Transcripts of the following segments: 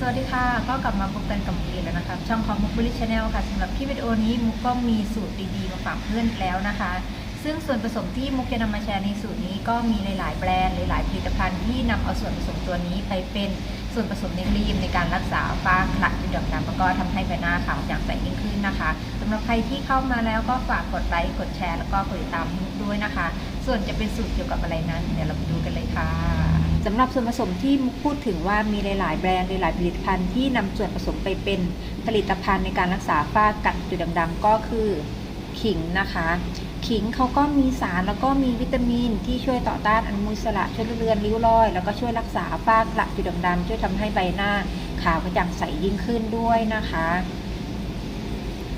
สวัสดีค่ะ ก็กลับมาพบกันกับมุกอีกแล้วนะคะช่องของมุกบริชแนลค่ะสำหรับคลิปวิดีโอนี้มุกก็มีสูตรดีๆ มาฝากเพื่อนแล้วนะคะ ซึ่งส่วนผสมที่มุกจะนำมาแชร์ในสูตรนี้ก็มีหลายๆแบรนด์หลายๆผลิตภัณฑ์ที่นำเอาส่วนผสมตัวนี้ไปเป็นส่วนผสมในครีมในการรักษาฝ้ากระจุดด่างดำแล้วก็ทำให้ใบหน้าขาวอย่างใสยิ่งขึ้นนะคะสำหรับใครที่เข้ามาแล้วก็ฝากกดไลค์กดแชร์แล้วก็กดติดตามมุกด้วยนะคะ ส่วนจะเป็นสูตรเกี่ยวกับอะไรนั้นเดี๋ยวเราไปดูกันเลยค่ะ สำหรับส่วนผสมที่พูดถึงว่ามีหลาย ๆ แบรนด์หลาย ๆ ผลิตภัณฑ์ที่นำส่วนผสมไปเป็นผลิตภัณฑ์ในการรักษาฝ้ากัดจุดด่างๆก็คือขิงนะคะขิงเขาก็มีสารแล้วก็มีวิตามินที่ช่วยต่อต้านอนุมูลอิสระช่วยเลือนริ้วรอย แล้วก็ช่วยรักษาฝ้ากระจุดด่างๆช่วยทำให้ใบหน้าขาวกระจ่างใสยิ่งขึ้นด้วยนะคะ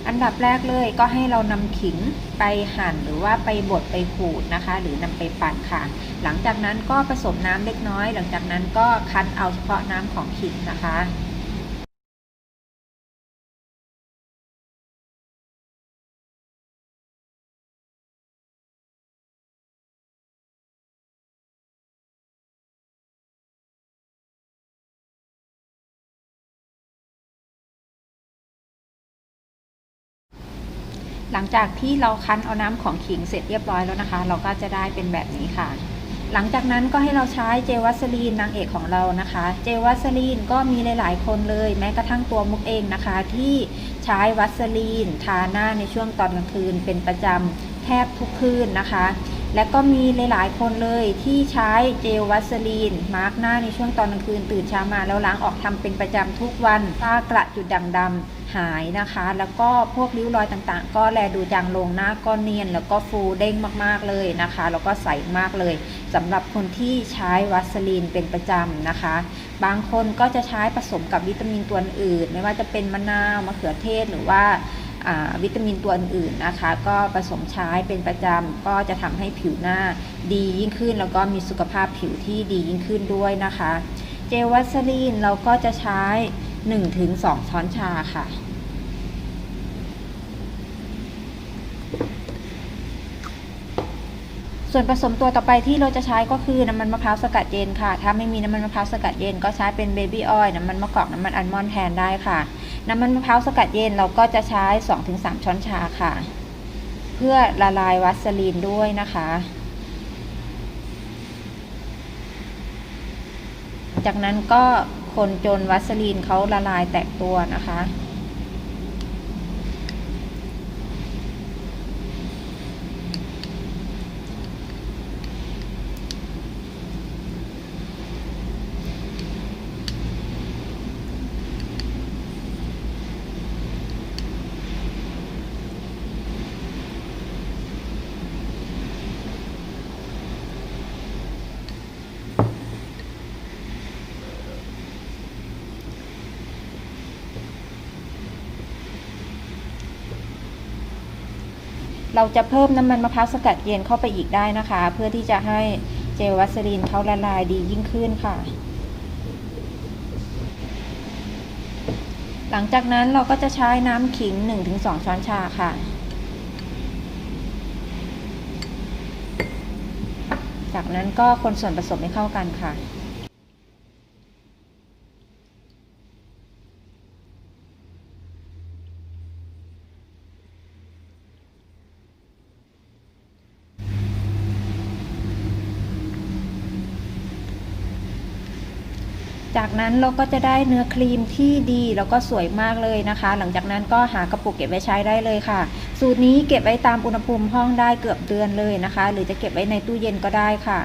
อันดับแรกเลยก็ให้เรานำขิงไปหั่นหรือว่าไปบดไปขูดนะคะ หรือนำไปปั่นค่ะ หลังจากนั้นก็ผสมน้ำเล็กน้อย หลังจากนั้นก็คั้นเอาเฉพาะน้ำของขิงนะคะ หลังจากที่เราคั้นเอาน้ำของขิงเสร็จเรียบร้อยแล้วนะคะ เราก็จะได้เป็นแบบนี้ค่ะ หลังจากนั้นก็ให้เราใช้เจลวัสลีนนางเอกของเรานะคะ เจลวัสลีนก็มีหลาย ๆ คนเลยแม้กระทั่งตัวมุกเองนะคะ ที่ใช้วัสลีนทาหน้าในช่วงตอนกลางคืนเป็นประจำแทบทุกคืนนะคะ และก็มีหลายๆ คนเลยที่ใช้เจลวัสลีน มาร์กหน้าในช่วงตอนกลางคืนตื่นเช้ามาแล้วล้างออกทำเป็นประจำทุกวันฝ้ากระจุดด่างดำหายนะคะ แล้วก็พวกริ้วรอยต่างๆ ก็แลดูจางลงหน้าก็เนียน แล้วก็ฟูเด้งมากๆเลยนะคะ แล้วก็ใสมากเลยสำหรับคนที่ใช้วัสลีนเป็นประจำนะคะ บางคนก็จะใช้ผสมกับวิตามินตัวอื่น ไม่ว่าจะเป็นมะนาวมะเขือเทศหรือว่า วิตามินตัวอื่นๆนะคะ ก็ผสมใช้เป็นประจำก็จะทำให้ผิวหน้าดียิ่งขึ้น แล้วก็มีสุขภาพผิวที่ดียิ่งขึ้นด้วยนะคะ เจลวัสลีนเราก็จะใช้ 1-2 ช้อนชาค่ะ ส่วนผสมตัวต่อไปที่เราจะใช้ก็คือน้ำมันมะพร้าวสกัดเย็นค่ะ ถ้าไม่มีน้ำมันมะพร้าวสกัดเย็นก็ใช้เป็นเบบี้ออยล์น้ำมันมะกอกน้ำมันอัลมอนด์แทนได้ค่ะ น้ำมันมะพร้าวสกัดเย็นเราก็จะใช้ 2-3 ช้อนชาค่ะ เพื่อละลายวัสลีนด้วยนะคะ จากนั้นก็คนจนวัสลีนเขาละลายแตกตัวนะคะ เราจะเพิ่มน้ำมันมะพร้าวสกัดเย็นเข้าไปอีกได้นะคะ เพื่อที่จะให้เจลวัสลีนเขาละลายดียิ่งขึ้นค่ะ หลังจากนั้นเราก็จะใช้น้ำขิง 1-2 ช้อนชาค่ะ จากนั้นก็คนส่วนผสมให้เข้ากันค่ะ จากนั้นเราก็จะได้เนื้อครีมที่ดีแล้วก็สวยมากเลยนะคะ หลังจากนั้นก็หากระปุกเก็บไว้ใช้ได้เลยค่ะ สูตรนี้เก็บไว้ตามอุณหภูมิห้องได้เกือบเดือนเลยนะคะ หรือจะเก็บไว้ในตู้เย็นก็ได้ค่ะ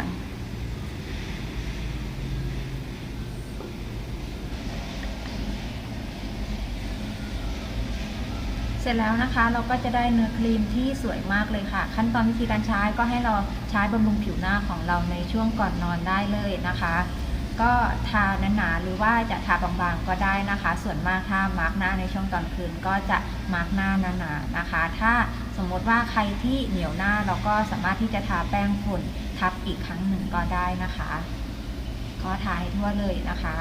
เสร็จแล้วนะคะเราก็จะได้เนื้อครีมที่สวยมากเลยค่ะ ขั้นตอนวิธีการใช้ก็ให้เราใช้บำรุงผิวหน้าของเราในช่วงก่อนนอนได้เลยนะคะ ก็ทาหนาๆหรือว่าจะทาบางๆก็ได้นะคะ ส่วนมากถ้ามาร์กหน้าในช่วงตอนคืนก็จะมาร์กหน้าหนาๆนะคะ ถ้าสมมติว่าใครที่เหนียวหน้าเราก็สามารถที่จะทาแป้งฝุ่นทับอีกครั้งหนึ่งก็ได้นะคะ ก็ทาให้ทั่วเลยนะคะ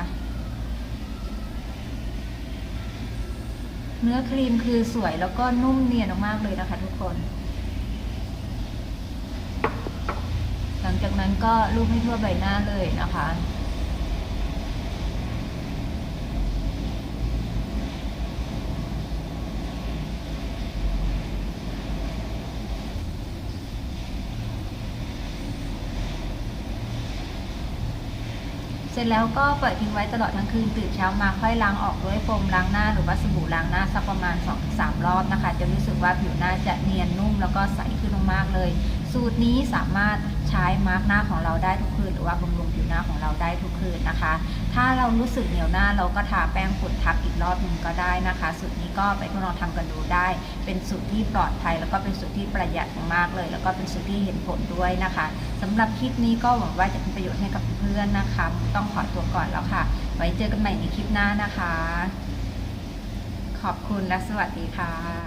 เนื้อครีมคือสวยแล้วก็นุ่มเนียนมากๆเลยนะคะทุกคน หลังจากนั้นก็ลูบให้ทั่วใบหน้าเลยนะคะ ร็จแล้วก็ปล่อยทิ้งไว้ตลอดทั้งคืนตื่นเช้ามาค่อยล้างออกด้วยโฟมล้างหน้าหรือว่าสบู่ล้างหน้าสักประมาณ 2-3 รอบนะคะ จะรู้สึกว่าผิวหน้าจะเนียนนุ่มแล้วก็ใสขึ้นมากเลย สูตรนี้สามารถใช้มาร์กหน้าของเราได้ทุกคืนหรือว่าบำรุงผิวหน้าของเราได้ทุกคืนนะคะ ถ้าเรารู้สึกเหนียวหน้าเราก็ทาแป้งฝุ่นทับอีกรอบหนึ่งก็ได้นะคะ สูตรนี้ก็ไปทดลองทำกันดูได้ เป็นสูตรที่ปลอดภัย แล้วก็เป็นสูตรที่ประหยัดมากเลย แล้วก็เป็นสูตรที่เห็นผลด้วยนะคะสำหรับคลิปนี้ก็หวังว่าจะเป็นประโยชน์ให้กับเพื่อนนะคะ ต้องขอตัวก่อนแล้วค่ะ ไว้เจอกันใหม่ในคลิปหน้านะคะ ขอบคุณและสวัสดีค่ะ